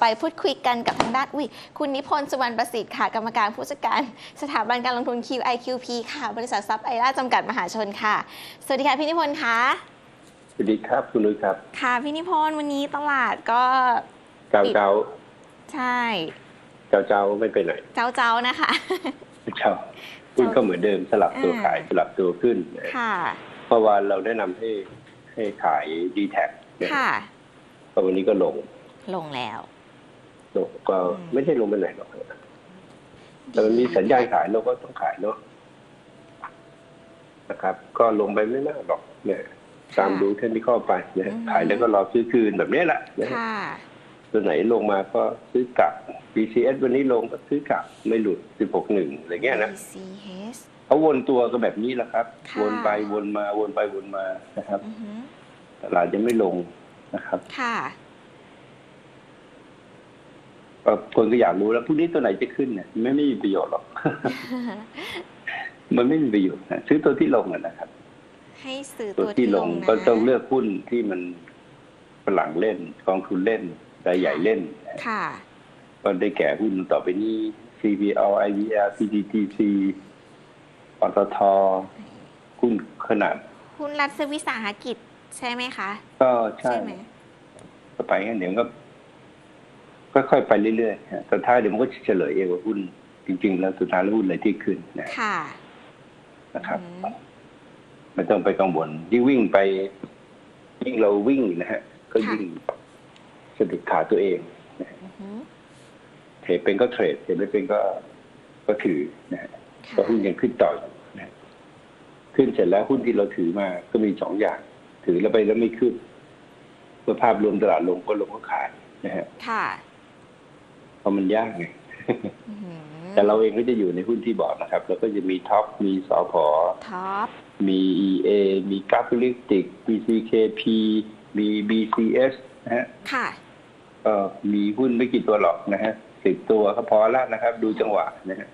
ไปพูดคุยกันกับทางด้านอุ้ยคุณนิพนธ์สุวรรณประสิทธิ์ค่ะ กรรมการผู้จัดการสถาบันการลงทุน QIQP ค่ะ บริษัทซับไอร่าจำกัดมหาชนค่ะ สวัสดีค่ะ พี่นิพนธ์คะสวัสดีครับคุณนุ้ยครับ ค่ะ พี่นิพนธ์วันนี้ตลาดก็เจ้าเจ้าใช่เจ้าเจ้าไม่ไปไหนเจ้าเจ้าๆนะคะเจ้าคุณก็เหมือนเดิมสลับตัวอ่าขายสลับตัวขึ้นนะค่ะเมื่อวานเราแนะนำให้ให้ขายดีแท็กค่ะก็วันนี้ก็ลงลงแล้ว ลงก็อืมไม่ใช่ลงไปไหนหรอกแต่มันมีสัญญาณขายเราก็ต้องขายเนาะนะครับ ก็ลงไปไม่มากหรอกเนี่ย ตามดูเทคนิคไปนะขายแล้วก็รอซื้อคืนแบบนี้แหละนะค่ะตัวไหนลงมาก็ซื้อกลับ BCS วันนี้ลงก็ซื้อกลับไม่หลุด 16.1อะไรเงี้ยนะ BCH เขาวนตัวก็แบบนี้แหละครับค่ะวนไปวนมาวนไปวนมานะครับอือหือตลาดยังไม่ลงนะครับ ค่ะก็ คนก็อยากรู้แล้วพรุ่งนี้ตัวไหนจะขึ้นเนี่ยไม่ไม่มีประโยชน์หรอก มันไม่มีประโยชน์นะซื้อตัวที่ลงอะนะครับ ให้ซื้อตัตัววที่ที่ลลงงก็นะต้องเลือกหุ้นที่มันฝรั่งเล่นกองทุนเล่นรายใหญ่เล่นค่ะก็ได้แก่หุ้นต่อไปนี้ CPL IVR PTTC ปตทหุ้นขนาด หุ้นรัฐวิสาหกิจใช่ไหมคะ ก็ใช่ใช่ไหมก็ไปงั้นเดี๋ยวก็ ค่อยๆไปเรื่อยๆฮะสุดท้ายเดี๋ยวมันก็เฉลยเองว่าหุ้น จริง ๆ แล้วสุดท้ายแล้วหุ้นอะไรที่ขึ้นนะค่ะนะครับอืมไม่ต้องไปกังวลยิ่งวิ่งไป ยิ่งเราวิ่งนะฮะ ก็ยิ่งสะดุดขาตัวเองนะฮะอือหือเทรดเป็นก็เทรดเทรดไม่เป็นก็ก็ถือนะฮะค่ะก็หุ้นยังขึ้นต่ออยู่นะฮะขึ้นเสร็จแล้วหุ้นที่เราถือมาก็มีสองอย่าง ถือแล้วไปแล้วไม่ขึ้นเมื่อภาพรวมตลาดลงก็ลงก็ขายนะฮะค่ะเพ ราะมันยากไงอือหือแต่เราเองก็จะอยู่ในหุ้นที่บอกนะครับ แล้วก็จะมีท็อปมีสอพอท็อปมี EA มีกราฟลิกติก BCKP มี BCS นะฮะค่ะก็มีหุ้นไม่กี่ตัวหรอกนะฮะสิบตัวก็พอแล้วนะครับ ดูจังหวะนะฮะ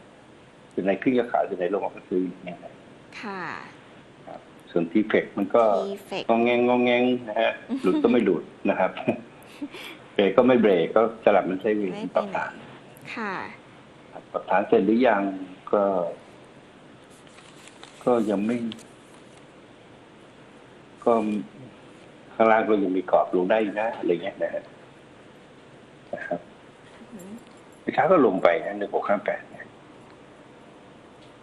ส่วนไหนขึ้นก็ขายส่วนไหนลงก็ซื้อนะฮะค่ะครับส่วนทีเฟกมันก็ทีเฟกงองแงงงองแงงนะฮะหลุดก็ไม่หลุดนะครับ เบรกก็ไม่เบรกก็สลับมันใช้วิ่งไม่ปไปรับไหนฐาน ค่ะครับปรับฐานเสร็จหรือยังก็ ก็ยังไม่ ก็ข้างล่างก็ยังมีกรอบลงได้อีกนะอะไรเงี้ยนะฮะนะครับอือหือเมื่อเช้าก็ลงไปนะหนึ่งหกห้าแปด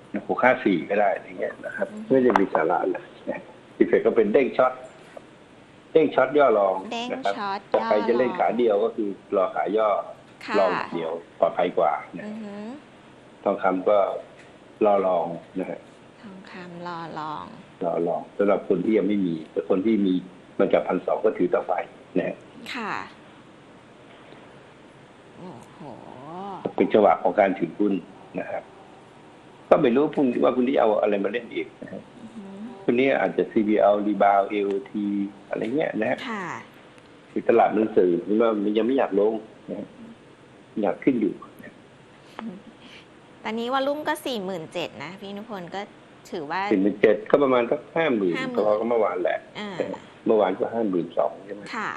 หนึ่งหกห้าสี่ก็ได้อะไรเงี้ยนะครับ ไม่ได้มีสาระอะไรนะทีเฟกก็เป็นเด้งช็อต เด้งช็อตย่อรองเด้งนะครับช็อตถ้าใครจะเล่นขาเดียวก็คือรอขาย่อค่ะลองอย่างเดียวปลอดภัยกว่านะอือหือทองคำก็รอลองนะฮะทองคำรอลอง รอลองสำหรับคนที่ยังไม่มีแต่คนที่มีมาจากพันสองก็ถือต่อไปนะฮะค่ะโอ้โหเป็นจังหวะของการถือหุ้นนะครับ ก็ไม่รู้พรุ่งนี้ว่าคุณที่เอาอะไรมาเล่นอีกนะฮะอื อหือวันนี้อาจจะ CBL Rebound AOT อะไรเงี้ยนะฮะค่ะ คือตลาดมันสื่อว่ามันยังไม่อยากลงนะฮะอยากขึ้นอยู่ตอนนี้วอลลุ่มก็สี่หมื่นเจ็ดนะ พี่นุพลก็ถือว่าสิบเจ็ดก็ประมาณสักห้าหมื่น50,000ก็ก็เมื่อวานแหละ อ่าเมื่อวานก็ห้าหมื่นสองใช่ไหมค่ะ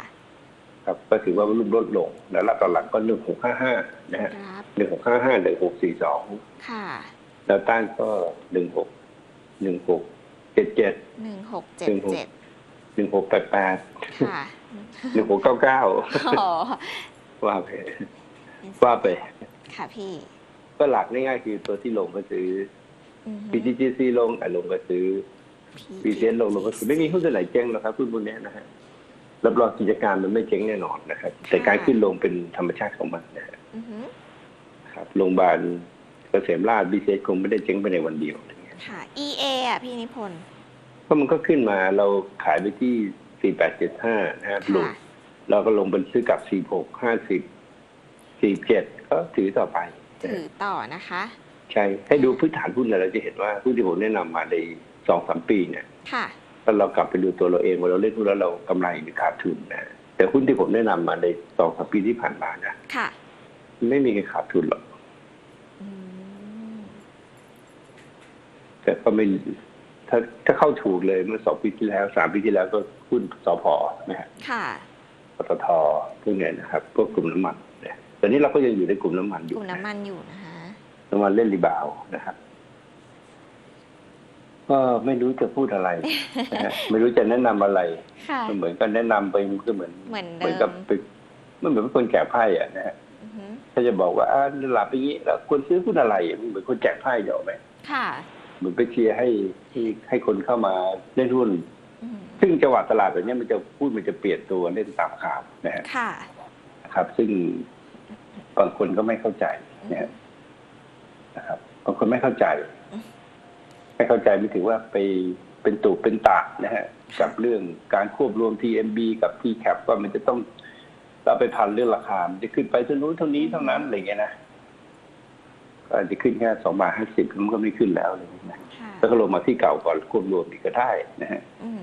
ครับ ก็ถือว่ารุ่มลดลง แล้วตอนหลังก็หนึ่งหกห้าห้านะฮะครับ หนึ่งหกห้าห้าหนึ่งหกสี่สองค่ะ แล้วต้านก็หนึ่งหกหนึ่งหก เจ็ดเจ็ดหนึ่งหกเจ็ดเจ็ดหนึ่งหกแปดแปดค่ะหนึ่งหกเก้าเก้าอ๋อว่าไปว่าไป ค่ะพี่ ก็หลักง่ายๆคือตัวที่ลงก็ซื้ออือหือ PTGC ลงอะลงก็ซื้อ PCS ลงลงก็ซื้อไม่มีหุ้นตัวไหนเจ๊งหรอกครับหุ้นพวกเนี้ยนะฮะรับรองกิจการมันไม่เจ๊งแน่นอนนะครับ แต่การขึ้นลงเป็นธรรมชาติของมันนะฮะอือหือครับโรงพยาบาลเกษมราชบีเซคงไม่ได้เจ๊งไปในวันเดียวอะไรเงี้ย ค่ะ EA อะพี่นิพนธ์เพราะมันก็ขึ้นมาเราขายไปที่ 4875 นะครับหลุดค่ะเราก็ลงเป็นซื้อกับ 46 50 47 ก็ถือต่อไป ถือต่อนะคะ ใช่ ให้ดูพื้นฐานหุ้นเราจะเห็นว่าหุ้นที่ผมแนะนำมาในสองสามปีเนี่ยค่ะถ้าเรากลับไปดูตัวเราเองว่าเราเล่นหุ้นแล้วเรากำไรหรือขาดทุนนะแต่หุ้นที่ผมแนะนำมาในสองสามปีที่ผ่านมานะค่ะ ไม่มีใครขาดทุนหรอก อืม แต่ก็ไม่ถ้าถ้าเข้าถูกเลยเมื่อสองปีที่แล้วสามปีที่แล้วก็หุ้นสพนะฮะค่ะปตทพวกเนี้ยนะครับ พวกกลุ่มน้ำมันเนี่ยแต่นี้เราก็ยังอยู่ในกลุ่มน้ำมันอกยู่ลุ่มน้ำมันอยู่นะคะน้ำมันเล่นรีบาวด์นะครับก็ไม่รู้จะพูดอะไรนะฮะไม่รู้จะแนะนำอะไรค่ะ มันเหมือนกันแนะนำไปมันก็เหมือนเหมือนเหเดิมือนกับมไปมันเหมือนเป็นคนแก่ไพ่อะนะฮะอือหือถ้าจะบอกว่าอ่าหลับอย่างนี้แล้วควรซื้อหุ้นอะไรอะมันเหมือนคนแจกไพ่เดียวไหม ค่ะ เหมือนไปเชียร์ให้ให้ให้คนเข้ามาเล่นหุ้นอืมซึ่งจังหวะตลาดแบบนี้มันจะพูดมันจะเปลี่ยนตัวเล่นตามข่าวนะฮะค่ะนะครับ ซึ่งบางคนก็ไม่เข้าใจนะฮะนะครับบางคนไม่เข้าใจ ไม่เข้าใจไม่ถือว่าไปเป็นตูเป็นตานะฮะกับเรื่องการควบรวม TMB กับ TCAP ว่ามันจะต้องเราไปพันเรื่องราคามันจะขึ้นไปเท่านู้นเท่านี้เท่านั้นอะไรเงี้ยนะก็ อาจจะขึ้นแค่สองบาทห้าสิบมันก็ไม่ขึ้นแล้วอะไรเงี้ยนะค่ะแล้วก็ลงมาที่เก่าก่อนควบรวมอีกก็ได้นะฮะอืม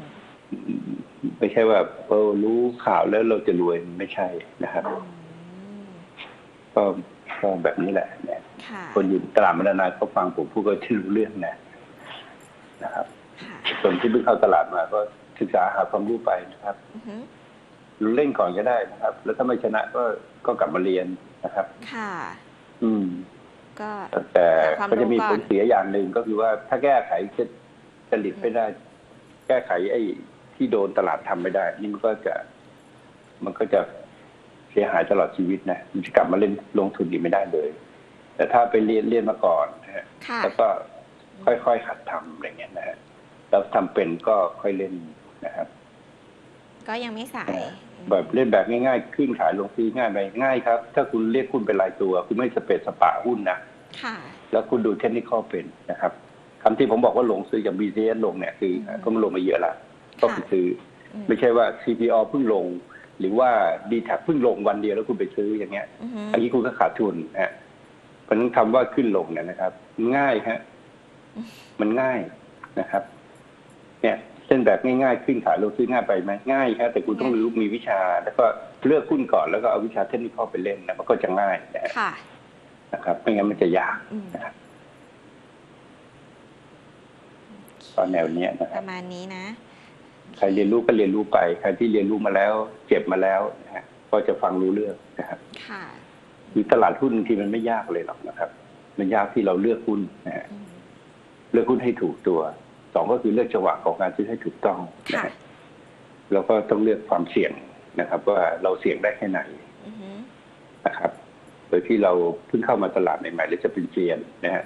ไม่ใช่ว่าเออรู้ข่าวแล้วเราจะรวยไม่ใช่นะครับอืมก็ก็แบบนี้แหละนะค่ะคนอยู่ตลาดมานานๆก็ฟังผมพูดก็ที่รู้เรื่องนะนะครับค่ะคนที่เพิ่งเข้าตลาดมาก็ศึกษาหาความรู้ไปนะครับอือหือรู้เล่นก่อนก็ได้นะครับ แล้วถ้าไม่ชนะก็ก็กลับมาเรียนนะครับ ค่ะ อืม ก็แต่หาความก็จะมีรู้ก่ผอนลเสียอย่างหนึ่งก็คือว่าถ้าแก้ไขจะจริตไม่ได้ แก้ไขไอ้ที่โดนตลาดทำไม่ได้ นี่มันก็จะ มันก็จะเสียหายตลอดชีวิตนะมันจะกลับมาเล่นลงทุนอีกไม่ได้เลย แต่ถ้าไปเรียนเรียนมาก่อนนะฮะค่ะแล้วก็ค่อยๆหัดทำอะไรเงี้ยนะฮะแล้วทำเป็นก็ค่อยเล่นนะครับ ก็ยังไม่สาย แบบเล่นแบบง่ายๆ ขึ้นขายลงซื้อง่ายไปง่ายครับ ถ้าคุณเรียกหุ้นเป็นรายตัว คุณไม่สเปซสปะหุ้นนะค่ะ แล้วคุณดูเทคนิคเป็นนะครับคำที่ผมบอกว่าลงซื้ออย่าง BCS ลงเนี่ยคือก็มันลงมาเยอะละก็ไปซื้ออืมไม่ใช่ว่า CPO เพิ่งลง หรือว่า d t แทเพิ่งลงวันเดียวแล้วคุณไปซื้ออย่างเงี้ยอือหืออันนี้คุณก็ขาดทุนนะฮะเพราะฉะนั้นคำว่าขึ้นลงเนี่ยนะครับ ง่ายฮะมันง่ายนะครับ เนี่ย เส้นแบบง่ายๆ ขึ้นขายลงซื้อง่ายไปไหมง่ายฮะแต่คุณต้องรู้มีวิชา แล้วก็เลือกหุ้นก่อนแล้วก็เอาวิชาเทคนิคไปเล่นนะมันก็จะง่ายนะฮะค่ะนะครับไม่งั้นมันจะยากอืมนะครับตอนแนวเนี้ยนะคปรับระมาณนี้นะ ใครเรียนรู้ก็เรียนรู้ไป ใครที่เรียนรู้มาแล้วเจ็บมาแล้วนะฮะก็จะฟังรู้เรื่องนะครับค่ะคือตลาดหุ้นที่มันไม่ยากเลยหรอกนะครับ มันยากที่เราเลือกหุ้นนะฮะอืมเลือกหุ้นให้ถูกตัว สองก็คือเลือกจังหวะของการซื้อให้ถูกต้องนะค่ะฮะแล้วก็ต้องเลือกความเสี่ยงนะครับ ว่าเราเสี่ยงได้แค่ไหนอือหือนะครับ โดยที่เราเพิ่งเข้ามาตลาดใหม่ๆหรือจะเป็นเซียนนะฮะ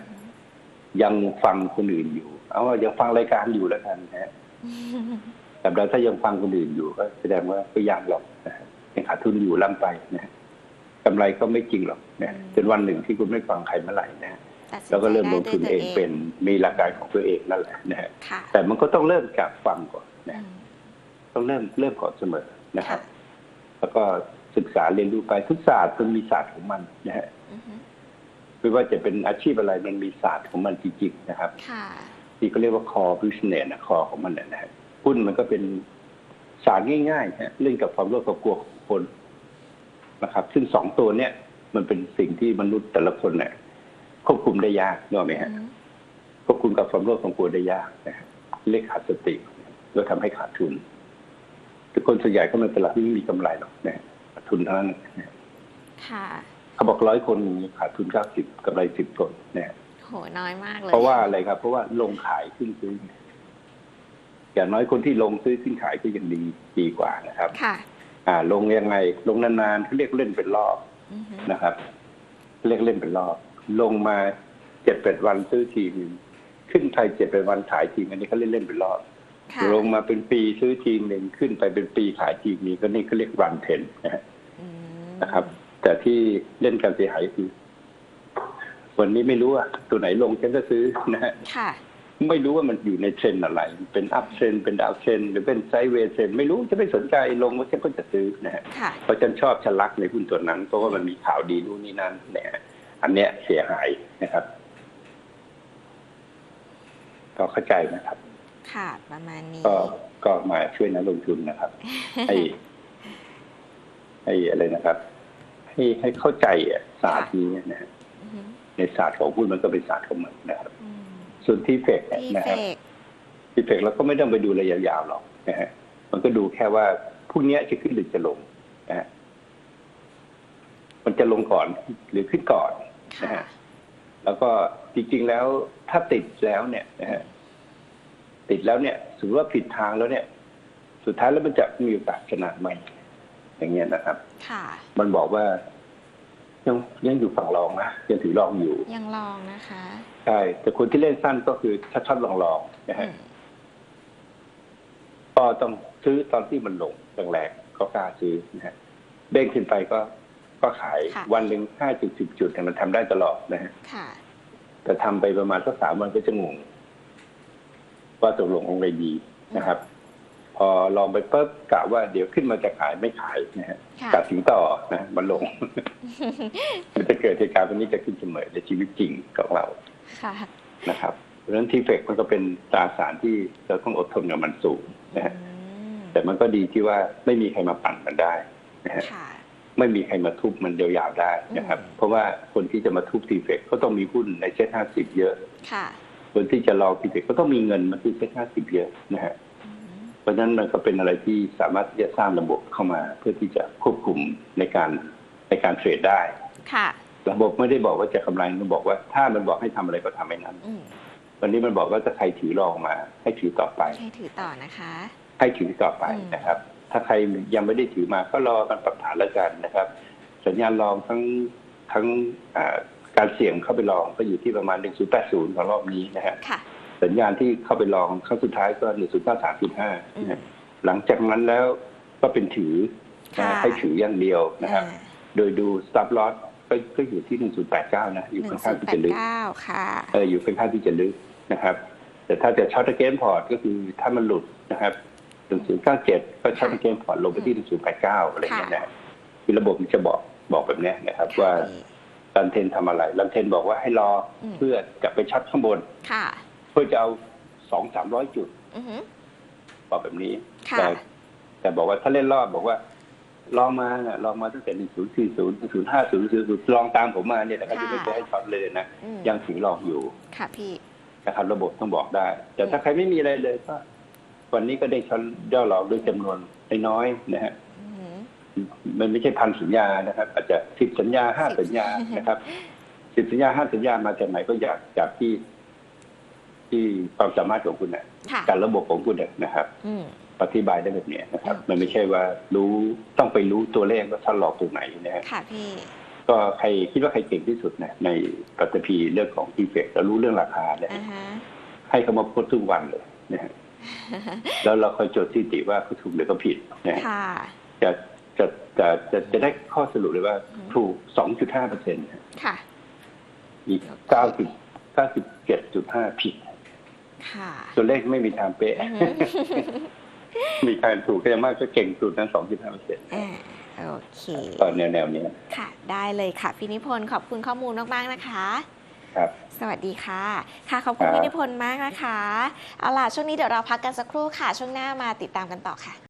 ยังฟังคนอื่นอยู่ เอาว่ายังฟังรายการอยู่แล้วกันนะฮะอืมแต่เราถ้ายังฟังคนอื่นอยู่ก็แสดงว่าก็ยังหรอกนะฮะยังขาดทุนอยู่ล่ำไปนะฮะกำไรก็ไม่จริงหรอกนะฮะจนวันหนึ่งที่คุณไม่ฟังใครเมื่อไหร่นะฮะ ตัดสินแล้วก็เริ่มใจลงทุนได้เอด้วยงตัวเป็นมีหลักการของตัวเองนั่นแหละนะฮะค่ะแต่มันก็ต้องเริ่มจากฟังก่อนอืนะมต้องเริ่มเริ่มก่อนเสมอนะครัค่ะบแล้วก็ศึกษาเรียนรู้ไปทุกศาสตร์มันมีศาสตร์ของมันนะฮะอือหือไม่ว่าจะเป็นอาชีพอะไรมันมีศาสตร์ของมันจริงๆนะครับ ค่ะ ที่เขาเรียกว่า core business นะ core ของมันนะนะฮะหุ้นมันก็เป็นศาสตร์ง่ายๆฮะเล่นกับความโลภความกลัวของคนนะครับ ซึ่งสองตัวเนี้ยมันเป็นสิ่งที่มนุษย์แต่ละคนเนี่ย ควบคุมได้ยากนึกออกไหมฮะอืมควบคุมกับความโลภความกลัวได้ยากนะฮะเรียกขาดสติแล้วทำให้ขาดทุนทุกคนส่วนใหญ่ก็ในตลาดที่ไม่มีกำไรหรอกนะฮะขาดทุนเท่านั้นนะฮะค่ะเขาบอกร้อยคนขาดทุนเก้าสิบกำไรสิบคนนะฮะโหน้อยมากเลย เพราะว่าอะไรครับ เพราะว่าลงขายขึ้นซื้ออย่างน้อยคนที่ลงซื้อขึ้นขายก็ยังดีดีกว่านะครับ ค่ะ อ่า ลงยังไง ลงนานๆเขาเรียกเล่นเป็นรอบอือหือนะครับ เรียกเล่นเป็นรอบ ลงมาเจ็ดแปดวันซื้อทีนึงขึ้นไปเจ็ดแปดวันขายทีอันนี้เขาเล่นเล่นเป็นรอบค่ะลงมาเป็นปีซื้อทีหนึ่งขึ้นไปเป็นปีขายทีนี้ก็นี่ก็เรียกรันเทนนะฮะอืมนะครับ แต่ที่เล่นการเสียหายคือ วันนี้ไม่รู้ว่าตัวไหนลงฉันก็ซื้อนะฮะ ค่ะ ไม่รู้ว่ามันอยู่ในเทรนด์อะไร เป็นอัพเทรนเป็นดาวเทรนหรือเป็นไซด์เวย์เทรนไม่รู้จะไม่สนใจลงว่าฉันก็จะซื้อนะฮะค่ะ เพราะฉันชอบฉันรักในหุ้นตัวนั้น เพราะว่ามันมีข่าวดีนู่นนี่นั่นเนี่ย อันเนี้ยเสียหายนะครับก็เข้าใจนะครับ ค่ะ ประมาณนี้ ก็ก็มาช่วยนักลงทุนนะครับ ให้ให้อะไรนะครับ ให้ให้เข้าใจอะศาสตร์นี้นะฮะอือหือในศาสตร์ของหุ้นมันก็เป็นศาสตร์ของมันนะครับอืมส่วนที่เฟกเนี่ยที่นะเฟครับกทีเฟกเราก็ไม่ต้องไปดูระยะยาวหรอกนะฮะมันก็ดูแค่ว่าพรุ่งนี้จะขึ้นหรือจะลงนะฮะมันจะลงก่อนหรือขึ้นก่อน นะค่ะฮะแล้วก็จริงๆแล้วถ้าติดแล้วเนี่ยนะฮะติดแล้วเนี่ยสมมติว่าผิดทางแล้วเนี่ย สุดท้ายแล้วมันจะมีโอกาสชนะไหมอย่างเงี้ยนะครับ ค่ะ มันบอกว่า ยังยังอยู่ฝั่งรองนะยังถือรองอยู่ ยังลองนะคะใช่แต่คนที่เล่นสั้นก็คือชัดชัดลองลองๆนะอืฮะมก็ต้องซื้อตอนที่มันลงแรงๆก็กล้าซื้อนะฮะเด้งขึ้นไปก็ ก็ขายวันหนึ่งห้าจุดสิบจุดเนี่ยมันทำได้ตลอดนะฮะค่ะแต่ทำไปประมาณสักสามวันก็จะงงว่าตกลงองค์ไหนดีนะครับ พอลองไปปุ๊บกะว่าเดี๋ยวขึ้นมาจะขายไม่ขายนะฮะค่ะกะถึงต่อนะมันลงมันจะเกิดเหตุการณ์แบบนี้จะขึ้นเสมอในชีวิตจริงของเราค่ะนะครับเพราะฉะนั้นทีเฟกมันก็เป็นตราสารที่เราต้องอดทนกับมันสูงนะฮะอืมแต่มันก็ดีที่ว่าไม่มีใครมาปั่นมันได้นะฮะค่ะ ไม่มีใครมาทุบมันยาวๆได้นะครับอืมเพราะว่าคนที่จะมาทุบทีเฟกก็ต้องมีหุ้นในเซ็ตห้าสิบเยอะค่ะคนที่จะลองทีเฟกก็ต้องมีเงินมาที่เซ็ตห้าสิบเยอะนะฮะอืมเพราะฉะนั้นมันก็เป็นอะไรที่สามารถที่จะสร้างระบบเข้ามา เพื่อที่จะควบคุมในการในการเทรดได้ค่ะ ระบบไม่ได้บอกว่าจะกำไรมันบอกว่าถ้ามันบอกให้ทำอะไรก็ทำให้นั้นอืมวันนี้มันบอกว่าถ้าใครถือรองมา ให้ถือต่อไปให้ถือต่อนะคะ ให้ถือต่อไปอืมนะครับ ถ้าใครยังไม่ได้ถือมาก็รอกันปรับฐานแล้วกันนะครับ สัญญาณรองทั้งทั้งอ่าการเสี่ยงเข้าไปลองก็อยู่ที่ประมาณ 1080 ของรอบนี้นะฮะค่ะสัญญาณที่เข้าไปลองครั้งสุดท้ายก็ 1093.5นะฮะหลังจากนั้นแล้วก็เป็นถือนะค่ะให้ถืออย่างเดียวนะครับอ่าโดยดู stop loss ก็ก็อยู่ที่ 1089 นะ อยู่หนึ่ค่องนศูข้างนย์ที่แปจะดลึกเก้าค่ะเอออยู่ค่อนข้างที่จะลึกนะครับ แต่ถ้าจะช็อตเกนพอร์ตก็คือถ้ามันหลุดนะครับ 1097ก็ช็อตเกนพอร์ตลงไปที่1089อะไรอย่างเงี้ยนะคือระบบมันจะบอกบอกแบบเนี้ยนะครับ ว่าพี่ลันเทนทำอะไรลันเทนบอกว่าให้รออมเพื่อจะไปช็อตข้างบนค่ะเพื่อจะเอาสองสามร้อยจุดอือหือบอกแบบนี้ค่ะแต่แต่บอกว่าถ้าเล่นรอบบอกว่า ลองมาน่ะลองมาตั้งแต่หนึ่งศูนย์สี่ศูนย์ศูนย์ห้าศูนย์ศูนย์ลองตามผมมาเนี่ยนะครับที่ไม่ได้ให้ช็อตเลยนะอืมยังถือลองอยู่ ค่ะพี่นะครับระบบต้องบอกได้ แต่ถ้าใครไม่มีอะไรเลยก็ วันนี้ก็ได้ช็อตย่อลองด้วยจำนวนน้อยๆนะฮะอือหือมันไม่ใช่พันสัญญานะครับ อาจจะสิบสัญญาห้าสิบสัญญานะครับสิบสัญญาห้าสัญญามาจากไหนก็อยากจากที่ ที่ความสามารถของคุณนะค่ะการระบบของคุณเนี่ยนะครับอืมอธิบายได้แบบเนี้ยนะครับอืมมันไม่ใช่ว่ารู้ต้องไปรู้ตัวเลขว่าท่านหลอกตรงไหนนะฮะค่ะพี่ก็ใครคิดว่าใครเก่งที่สุดนะในปัตตภีเรื่องของอีเฟกแล้วรู้เรื่องราคาเนี่ยอ่าฮะให้เขามาพูดทุกวันเลยนะฮะ แล้วเราคอยจดสถิติว่าเขาถูกหรือเขาผิดนะฮะค่ะจะจะจะจะจะได้ข้อสรุปเลยว่าอืมถูก 2.5เปอร์เซ็นต์ค่ะ อีก90 97.5 ผิด ค่ะ ตัวเลขไม่มีทางเป๊ะอือหือมีการถูกก็ยังมากก็เก่งสุดนั้น 2.5เปอร์เซ็นต์อ่าโอเคก็แนวแนวๆเนี้ยค่ะ ได้เลยค่ะ พี่นิพนธ์ขอบคุณข้อมูลมาก ๆ นะคะ ครับ สวัสดีค่ะ ค่ะขอบคุณครับ พี่นิพนธ์มากนะคะ เอาล่ะ ช่วงนี้เดี๋ยวเราพักกันสักครู่ค่ะ ช่วงหน้ามาติดตามกันต่อค่ะ